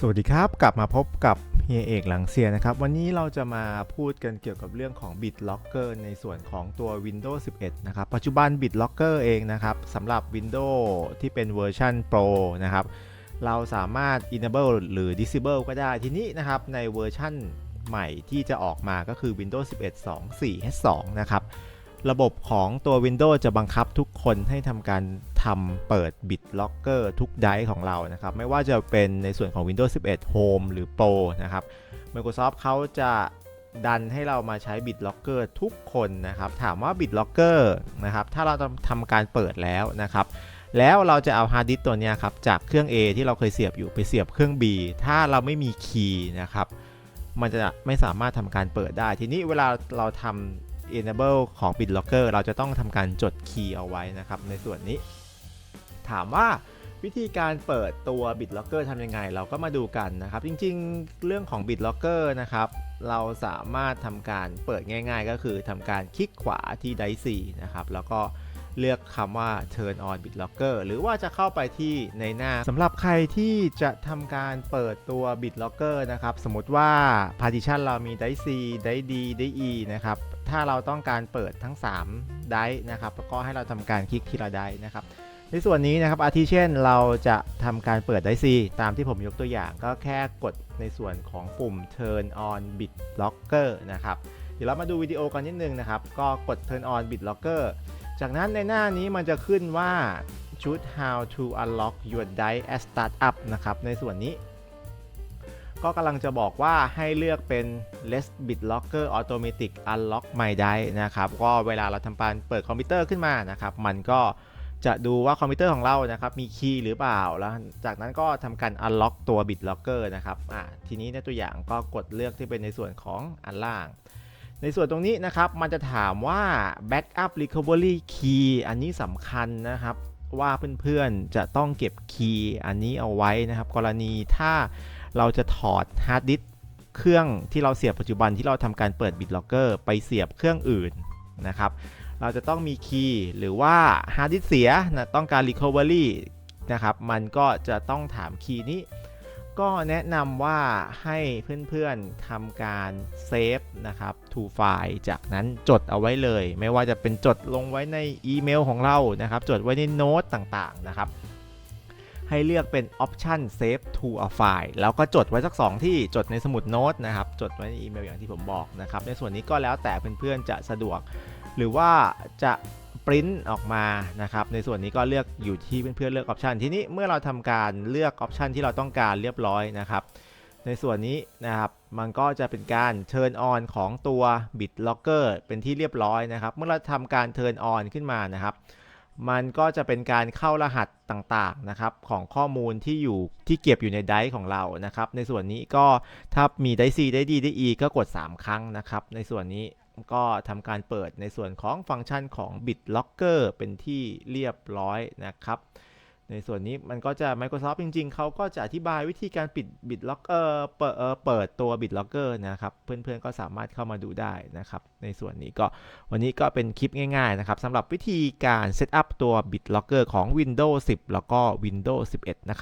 สวัสดีครับกลับมาพบกับเฮียเอกหลังเซียนะครับ วันนี้เราจะมาพูดกันเกี่ยวกับเรื่องของ BitLocker ในส่วนของตัว Windows 11 นะครับ ปัจจุบัน BitLocker เองนะครับสำหรับ Windows ที่เป็นเวอร์ชัน Pro นะครับ เราสามารถ enable หรือ disable ก็ได้ทีนี้นะครับในเวอร์ชันใหม่ที่จะออกมาก็คือ Windows 11 2.4 H2 นะครับ ระบบของตัว Windows จะบังคับทุกคนให้ทำการทำเปิด BitLocker ทุกไดร์ของเรานะครับ ไม่ว่าจะเป็นในส่วนของ Windows 11 Home หรือ Pro นะครับ Microsoft เขาจะดันให้เรามาใช้ BitLocker ทุกคนนะครับ ถามว่า BitLocker นะครับ ถ้าเราทำการเปิดแล้วนะครับ แล้วเราจะเอาฮาร์ดดิสก์ตัวเนี้ยครับ จากเครื่อง A ที่เราเคยเสียบอยู่ไปเสียบเครื่อง B ถ้าเราไม่มีคีย์นะครับ มันจะไม่สามารถทำการเปิดได้ ทีนี้เวลาเราทำ enable ของ BitLocker เราจะต้องทำการจดคีย์เอาไว้นะครับในส่วนนี้ ถามว่าวิธีการเปิดตัว BitLocker ทำยังไง เราก็มาดูกันนะครับ จริงๆ เรื่องของ BitLocker นะครับ เราสามารถทำการเปิดง่าย ๆ ก็คือทำการคลิกขวาที่ d i c e นะครับ แล้วก็เลือกคำว่า turn on BitLocker หรือว่าจะเข้าไปที่ในหน้าสำหรับใครที่จะทำการเปิดตัว BitLocker นะครับ สมมติว่า partition เรามี d i c e d i d d e นะครับ ถ้าเราต้องการเปิดทั้ง3ได้นะครับก็ให้เราทำการคลิกทีละได้นะครับ ในส่วนนี้นะครับอาทิเช่นเราจะทำการเปิดได้ C ตามที่ผมยกตัวอย่างก็แค่กดในส่วนของปุ่ม turn on BitLocker นะครับเดี๋ยวเรามาดูวิดีโอกันนิดนึงนะครับ ก็กด turn on BitLocker จากนั้นในหน้านี้มันจะขึ้นว่าชุด how to unlock your die as startup นะครับในส่วนนี้ ก็กำลังจะบอกว่าให้เลือกเป็น Let BitLocker Automatic Unlock My Die นะครับ ก็เวลาเราทำการเปิดคอมพิวเตอร์ขึ้นมานะครับ มันก็จะดูว่าคอมพิวเตอร์ของเรานะครับมีคีย์หรือเปล่า แล้วจากนั้นก็ทำการ Unlock ตัว BitLocker นะครับอ่าทีนี้ในตัวอย่างก็กดเลือกที่เป็นในส่วนของอันล่าง ในส่วนตรงนี้นะครับ มันจะถามว่า Backup Recovery Key อันนี้สำคัญนะครับว่าเพื่อนๆจะต้องเก็บคีย์อันนี้เอาไว้นะครับ กรณีถ้า เราจะถอดฮาร์ดดิสก์เครื่องที่เราเสียบปัจจุบันที่เราทำการเปิด BitLocker ไปเสียบเครื่องอื่นนะครับ เราจะต้องมีคีย์หรือว่าฮาร์ดดิสก์เสียนะต้องการ Recovery นะครับ มันก็จะต้องถามคีย์นี้ ก็แนะนำว่าให้เพื่อนๆทำการเซฟนะครับ to file จากนั้นจดเอาไว้เลย ไม่ว่าจะเป็นจดลงไว้ในอีเมลของเรานะครับ จดไว้ในโน้ตต่างๆนะครับ ให้เลือกเป็น option save to a file แล้วก็จดไว้สัก 2 ที่จดในสมุดโน้ตนะครับ จดไว้ในอีเมลอย่างที่ผมบอกนะครับ ในส่วนนี้ก็แล้วแต่เพื่อนๆจะสะดวก หรือว่าจะปริ้นออกมานะครับ ในส่วนนี้ก็เลือกอยู่ที่เพื่อนๆเลือกออปชันทีนี้เมื่อเราทำการเลือกออปชันที่เราต้องการเรียบร้อยนะครับ ในส่วนนี้นะครับมันก็จะเป็นการ turn on ของตัว BitLocker เป็นที่เรียบร้อยนะครับ เมื่อเราทำการ turn on ขึ้นมานะครับ มันก็จะเป็นการเข้ารหัสต่างๆนะครับของข้อมูลที่อยู่ที่เก็บอยู่ในไดร์ของเรานะครับ ในส่วนนี้ก็ถ้ามีไดร์ C ได้ D ได้ E ก็กด 3 ครั้งนะครับ ในส่วนนี้ก็ทำการเปิดในส่วนของฟังก์ชันของ BitLocker เป็นที่เรียบร้อยนะครับ ในส่วนนี้มันก็จะ Microsoft จริง ๆ เขาก็จะอธิบายวิธีการปิด BitLocker เปิดเอ่อเปิดตัว BitLocker นะครับ เพื่อนๆ ก็สามารถเข้ามาดูได้นะครับ ในส่วนนี้ก็วันนี้ก็เป็นคลิปง่าย ๆ นะครับสำหรับวิธีการเซตอัพตัว BitLocker ของ Windows 10 แล้วก็ Windows 11 นะครับ